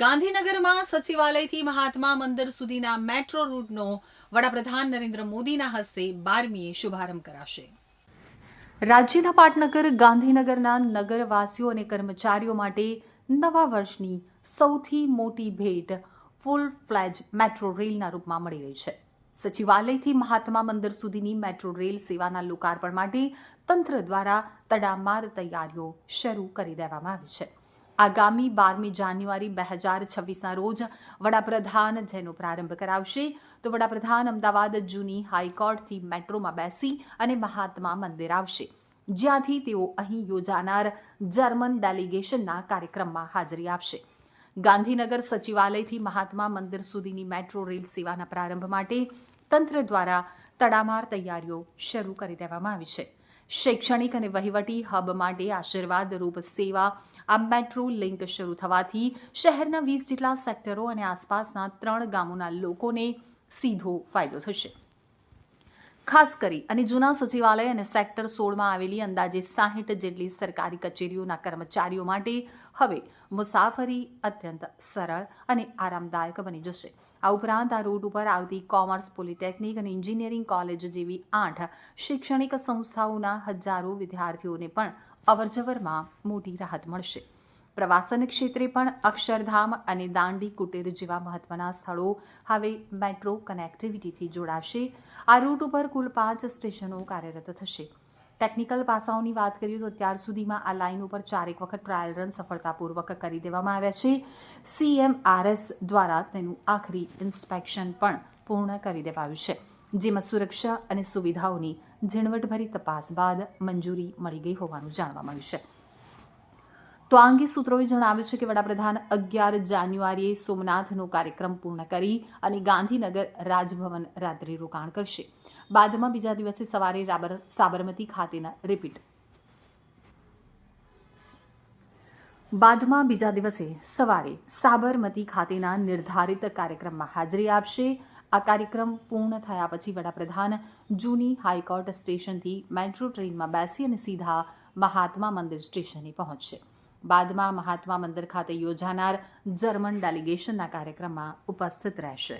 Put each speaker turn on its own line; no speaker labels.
ગાંધીનગરમાં સચિવાલયથી મહાત્મા મંદિર સુધીના મેટ્રો રૂટનો વડાપ્રધાન નરેન્દ્ર મોદીના હસ્તે બારમીએ શુભારંભ કરાશે. રાજ્યના પાટનગર, ગાંધીનગરના નગરવાસીઓ અને કર્મચારીઓ માટે નવા વર્ષની સૌથી મોટી ભેટ ફૂલ ફ્લેજ મેટ્રો રેલના રૂપમાં મળી રહી છે. સચિવાલયથી મહાત્મા મંદિર સુધીની મેટ્રો રેલ સેવાના લોકાર્પણ માટે તંત્ર દ્વારા તડામાર તૈયારીઓ શરૂ કરી દેવામાં આવી છે. આગામી બારમી જાન્યુઆરી બે હજાર છવ્વીસના રોજ વડાપ્રધાન જેનો પ્રારંભ કરાવશે. તો વડાપ્રધાન અમદાવાદ જૂની હાઈકોર્ટથી મેટ્રોમાં બેસી અને મહાત્મા મંદિર આવશે. જ્યાંથી તેઓ અહીં યોજાનાર જર્મન ડેલિગેશનના કાર્યક્રમમાં હાજરી આપશે. ગાંધીનગર સચિવાલયથી મહાત્મા મંદિર સુધીની મેટ્રો રેલ સેવાના પ્રારંભ માટે તંત્ર દ્વારા તડામાર તૈયારીઓ શરૂ કરી દેવામાં આવી છે. શૈક્ષણિક અને વહીવટી હબ માટે આશીર્વાદરૂપ સેવા આ મેટ્રો લિંક શરૂ થવાથી શહેરના વીસ જેટલા સેક્ટરો અને આસપાસના ત્રણ ગામોના લોકોને સીધો ફાયદો થશે. ખાસ કરી અને જૂના સચિવાલય અને સેક્ટર સોળમાં આવેલી અંદાજે સાહીઠ જેટલી સરકારી કચેરીઓના કર્મચારીઓ માટે હવે મુસાફરી અત્યંત સરળ અને આરામદાયક બની જશે. આ ઉપરાંત આ રૂટ ઉપર આવતી કોમર્સ, પોલિટેકનિક અને એન્જિનિયરિંગ કોલેજ જેવી આઠ શૈક્ષણિક સંસ્થાઓના હજારો વિદ્યાર્થીઓને પણ અવરજવરમાં મોટી રાહત મળશે. પ્રવાસન ક્ષેત્રે પણ અક્ષરધામ અને દાંડી કુટીર જેવા મહત્વના સ્થળો હવે મેટ્રો કનેક્ટિવિટીથી જોડાશે. આ રૂટ ઉપર કુલ પાંચ સ્ટેશનો કાર્યરત થશે. ટેકનિકલ પાસાઓની વાત કરીએ તો અત્યાર સુધીમાં આ લાઇન ઉપર ચારેક વખત ટ્રાયલ રન સફળતાપૂર્વક કરી દેવામાં આવ્યા છે. સીએમઆરએસ દ્વારા તેનું આખરી ઇન્સ્પેક્શન પણ પૂર્ણ કરી દેવાયું છે. જેમાં સુરક્ષા અને સુવિધાઓની ઝીણવટભરી તપાસ બાદ મંજૂરી મળી ગઈ હોવાનું જાણવા મળ્યું છે. તો આ અંગે સૂત્રોએ જણાવ્યું છે કે વડાપ્રધાન અગિયાર જાન્યુઆરીએ સોમનાથનો કાર્યક્રમ પૂર્ણ કરી અને ગાંધીનગર રાજભવન રાત્રિ રોકાણ કરશે. બાદમાં બીજા દિવસે સવારે સાબરમતી ખાતેના રિપીટ બાદમાં બીજા દિવસે સવારે સાબરમતી ખાતેના નિર્ધારિત કાર્યક્રમમાં હાજરી આપશે. આ કાર્યક્રમ પૂર્ણ થયા પછી વડાપ્રધાન જૂની હાઈકોર્ટ સ્ટેશનથી મેટ્રો ટ્રેનમાં બેસી અને સીધા મહાત્મા મંદિર સ્ટેશને પહોંચશે. બાદમાં મહાત્મા મંદિર ખાતે યોજાનાર જર્મન ડેલિગેશનના કાર્યક્રમમાં ઉપસ્થિત રહેશે.